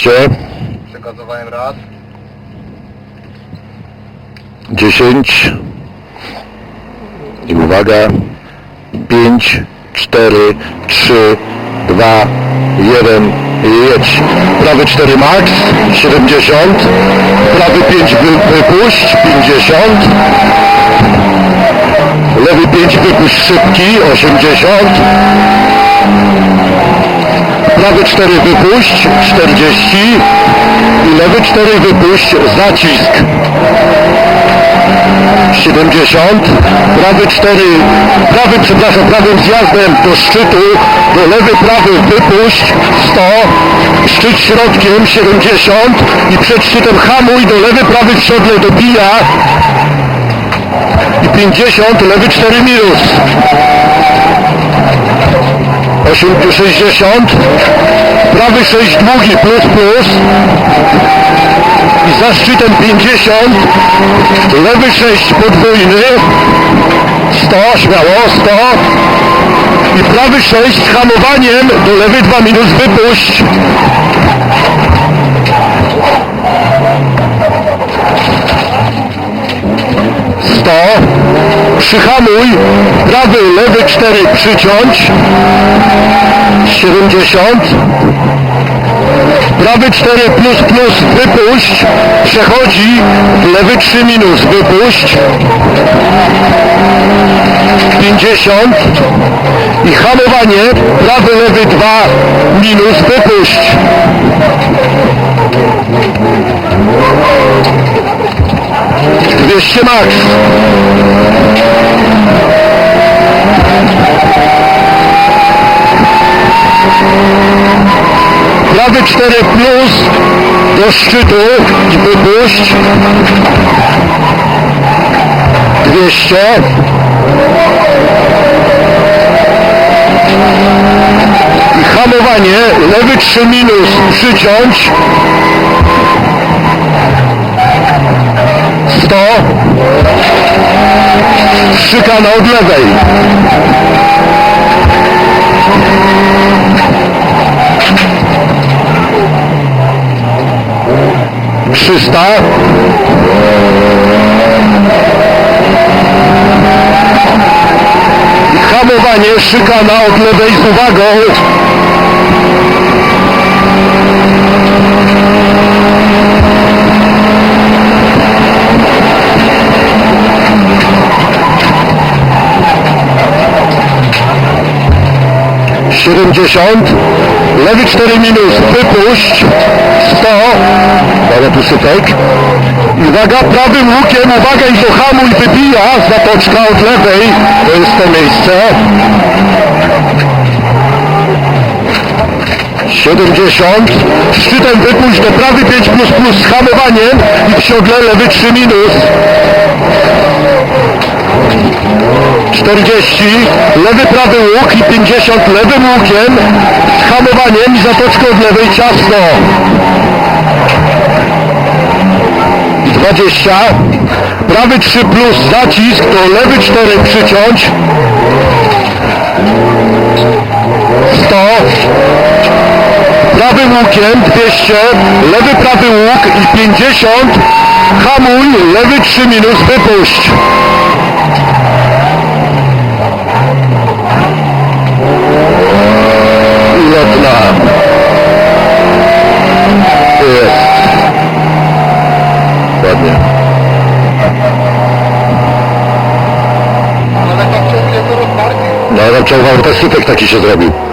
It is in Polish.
200, Przekazowałem raz. 10 i uwaga. 5, 4, 3, 2, 1 jedź. Prawy 4 max 70 prawy 5 wy, wypuść 50 lewy 5 wypuść szybki 80 prawy 4 wypuść 40 i lewy 4 wypuść zacisk. 70, prawy 4, prawy, przepraszam, prawym zjazdem do szczytu, do lewy, prawy wypuść 100, szczyt środkiem 70 i przed szczytem hamuj, do lewy, prawy w siodle dobija. I 50, lewy 4 minus. 8, 60, prawy 6 długi plus plus. I za szczytem 50, lewy 6 podwójny, 100, śmiało, 100 i prawy 6 z hamowaniem do lewy 2 minus wypuść. Przyhamuj, prawy, lewy 4 przyciąć, 70, prawy 4 plus plus wypuść, przechodzi, lewy 3 minus wypuść, 50 i hamowanie, prawy lewy 2 minus wypuść. Dwieście max. Prawy 4 plus do szczytu i wypuść. 200. I hamowanie, lewy 3 minus przyciąć. 100. Szykana od lewej. 300 I hamowanie szykana od lewej z uwagą Siedemdziesiąt, lewy 4 minus, wypuść, 100, ale tu sypek, uwaga, prawym łukiem, uwaga i do hamuj wybija, zatoczka od lewej, to jest to miejsce, 70, szczytem wypuść do prawy 5 plus plus z hamowaniem i w siodle lewy 3 minus, 40, lewy prawy łuk i 50 lewym łukiem z hamowaniem i zatoczką od lewej ciasno. I 20, prawy 3 plus zacisk, to lewy 4 przyciąć. 100, prawym łukiem 200, lewy prawy łuk i 50, hamuj, lewy 3 minus wypuść. No ale czołgał też sypek taki się zrobił.